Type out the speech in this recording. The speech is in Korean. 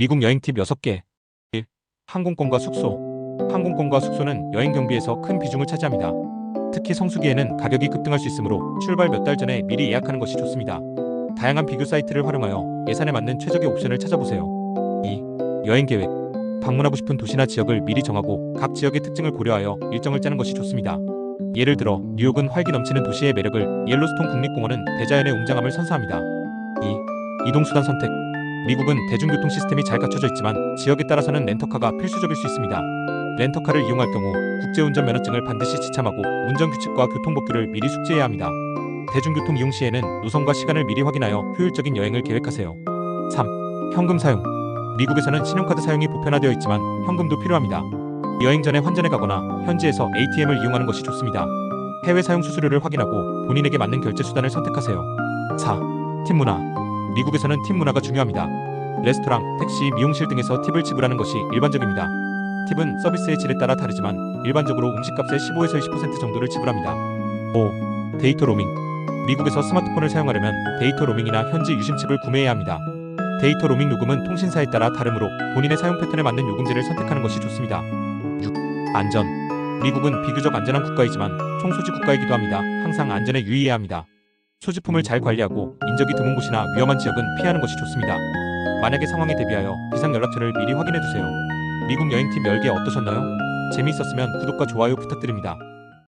미국 여행 팁 6개. 1. 항공권과 숙소. 항공권과 숙소는 여행 경비에서 큰 비중을 차지합니다. 특히 성수기에는 가격이 급등할 수 있으므로 출발 몇 달 전에 미리 예약하는 것이 좋습니다. 다양한 비교 사이트를 활용하여 예산에 맞는 최적의 옵션을 찾아보세요. 2. 여행 계획. 방문하고 싶은 도시나 지역을 미리 정하고 각 지역의 특징을 고려하여 일정을 짜는 것이 좋습니다. 예를 들어 뉴욕은 활기 넘치는 도시의 매력을 옐로스톤 국립공원은 대자연의 웅장함을 선사합니다. 2. 이동수단 선택. 미국은 대중교통 시스템이 잘 갖춰져 있지만 지역에 따라서는 렌터카가 필수적일 수 있습니다. 렌터카를 이용할 경우 국제운전 면허증을 반드시 지참하고 운전 규칙과 교통법규를 미리 숙지해야 합니다. 대중교통 이용 시에는 노선과 시간을 미리 확인하여 효율적인 여행을 계획하세요. 3. 현금 사용. 미국에서는 신용카드 사용이 보편화되어 있지만 현금도 필요합니다. 여행 전에 환전에 가거나 현지에서 ATM을 이용하는 것이 좋습니다. 해외 사용 수수료를 확인하고 본인에게 맞는 결제 수단을 선택하세요. 4. 팁 문화. 미국에서는 팁 문화가 중요합니다. 레스토랑, 택시, 미용실 등에서 팁을 지불하는 것이 일반적입니다. 팁은 서비스의 질에 따라 다르지만 일반적으로 음식값의 15에서 20% 정도를 지불합니다. 5. 데이터 로밍. 미국에서 스마트폰을 사용하려면 데이터 로밍이나 현지 유심칩을 구매해야 합니다. 데이터 로밍 요금은 통신사에 따라 다르므로 본인의 사용 패턴에 맞는 요금제를 선택하는 것이 좋습니다. 6. 안전. 미국은 비교적 안전한 국가이지만 총소지 국가이기도 합니다. 항상 안전에 유의해야 합니다. 소지품을 잘 관리하고 인적이 드문 곳이나 위험한 지역은 피하는 것이 좋습니다. 만약의 상황에 대비하여 비상 연락처를 미리 확인해 두세요. 미국 여행 팁 10개 어떠셨나요? 재미있었으면 구독과 좋아요 부탁드립니다.